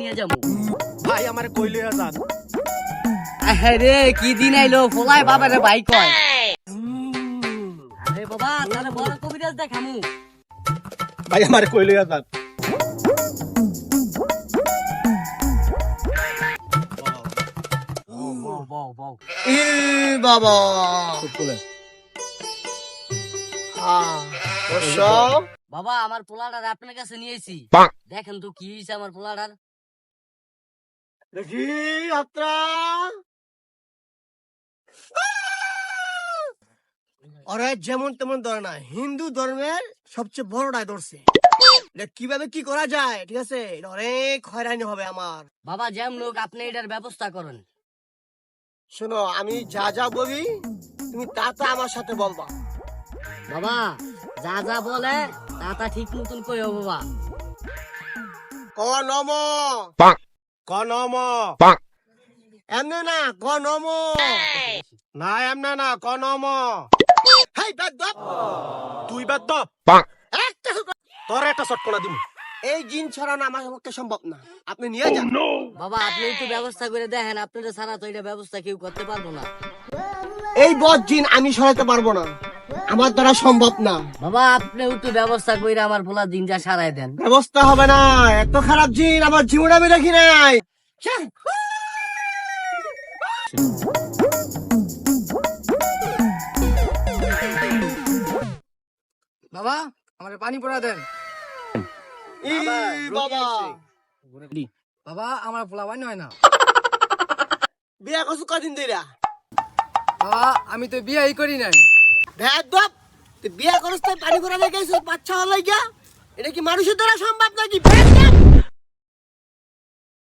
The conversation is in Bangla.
নিয়ে যাব। ভাই আমার কইলে যান। রে কি দিন আইলো? ফলাই বাবারে ভাই কয়। আরে বাবা তাহলে বড় কবিরাজ দেখামু। ভাই আমার কইলে যান। বাবা। বাবা আমার পোলাটার আপনার কাছে নিয়েছি দেখেন তো কি হয়েছে আমার পোলাটার দেখি যাত্রা ওরে যেমন তেমন ধরে না হিন্দু ধর্মের সবচেয়ে বড়টাই ধরছে। কীভাবে কি করা যায় ঠিক আছে? অনেক হয়রানি হবে আমার। বাবা যেমন লোক আপনি এটার ব্যবস্থা করেন। শোনো আমি যা যা বলি তুমি তা তা আমার সাথে বলবা। বাবা যা যা বলে তা তা ঠিক মতন কইও বাবা? ক নম ক নম এমনি না ক নম না এমনা না ক নম হেই বেদ্যপ তুই বাদ তো একটা তোর একটা চটকনা দিম। এই জিন ছড়ানো আমার পক্ষে সম্ভব না। আপনি নিয়ে যান। বাবা আপনি একটু ব্যবস্থা করে দেখেন আপনাদের ছাড়া তো এটা ব্যবস্থা কেউ করতে পারব না। এই বদ জিন আমি সরাতে পারব না। আমার দ্বারা সম্ভব না। বাবা আপনি একটু ব্যবস্থা করে আমার পোলা দিন যা সারাই দেন। ব্যবস্থা হবে না। এত খারাপ জিন আমার জীবন আমি রাখি নাই। বাবা আমার পানি পড়া দেন। বাবা বাবা। আমার পোলা বানি হয় না। বিয়া করছ কদিন দিরা বাবা আমি তো বিয়েই করি নাই। বিয়া তাই পানি করে লেগেছিস বাচ্চা এটা কি মানুষের দ্বারা সম্ভব নাকি?